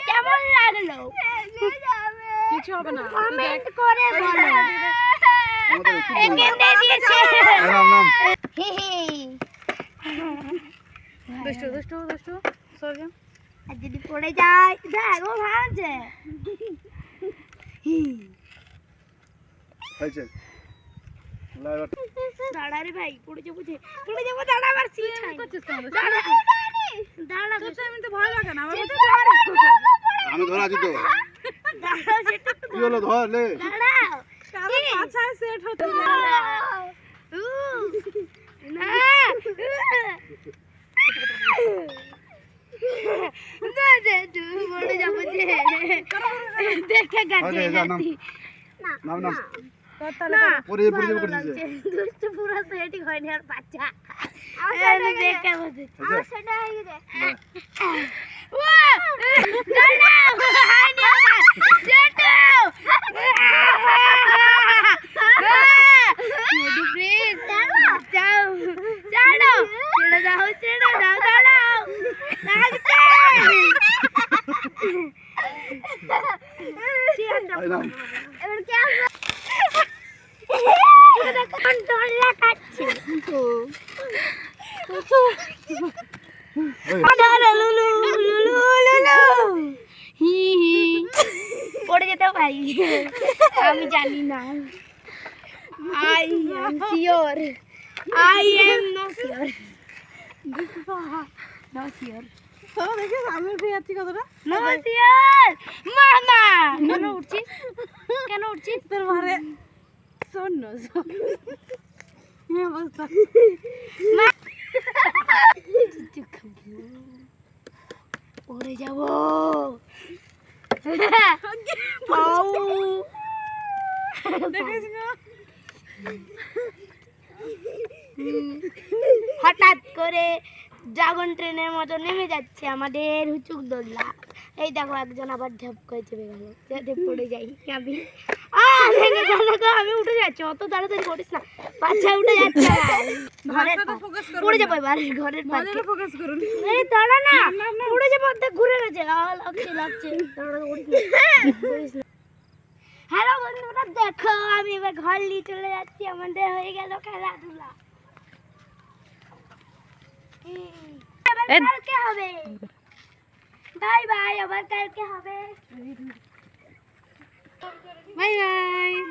কেমন লাগল কিছু হবে না হি দুষ্টু দুষ্টু দুষ্টু আর যদি পড়ে যায় দেখো ভাঙছে হয়েছে। দাঁড়া রে ভাই পড়ে যাব যে পড়ে যাব দাঁড়া আবার সিট হয় করছিস কেন? দাঁড়া দাঁড়া। তো এমনিতে ভয় লাগে না আমার সেটা দাঁড়া আমি ধরা আছি তো। দাঁড়া সেটা কি হলো ধর লে। দাঁড়াও কারণ পাছায় সেট হতে না। না। না তুই পড়ে যাব যে। দেখে গেছে যা, নাম। না। পরে পরে করছিস লাগছে। পুরো সেটিং হয়নি আর বাচ্চা। দেখে বসেছে। আমার সেটা হয়ে গেছে। এবার কে আসবে? কন্ট্রোল কাটছে এই, লুলু লুলু লুলু হি হি। পড়ে যেতেও পারি। আমি জানি না। I am sure I am no sure no sure তোরা দেখিস আমি উঠে যাচ্ছি কতটা? নো শিওর অবস্থা পড়ে যাব। দেখিস হঠাৎ করে ড্রাগন ট্রেনের মতো নেমে যাচ্ছে আমাদের হুচুক দোল্লা এই দেখো একজন আবার ঝাপ করে চেপে গেল। যাতে পড়ে যাই আমি। আমি উঠে যাচ্ছি অত তাড়াতাড়ি করিস না। বাচ্চা উঠে যাচ্ছে। আমার। ঘরের ভাষাটা পা- ফোকাস করুন পড়ে যাব এবার ঘরের ফোকাস করুন। এই দাঁড়া না পড়ে যাব অর্ধেক ঘুরে গেছে। লাগছে লাগছে। দাঁড়া, উড়িস না, উড়িস না। হ্যালো বন্ধুরা দেখো আমি এবার ঘর নিয়ে চলে যাচ্ছি। আমাদের হয়ে গেল খেলাধুলা। আবার কালকে হবে। বাই বাই আবার কালকে হবে। 拜拜。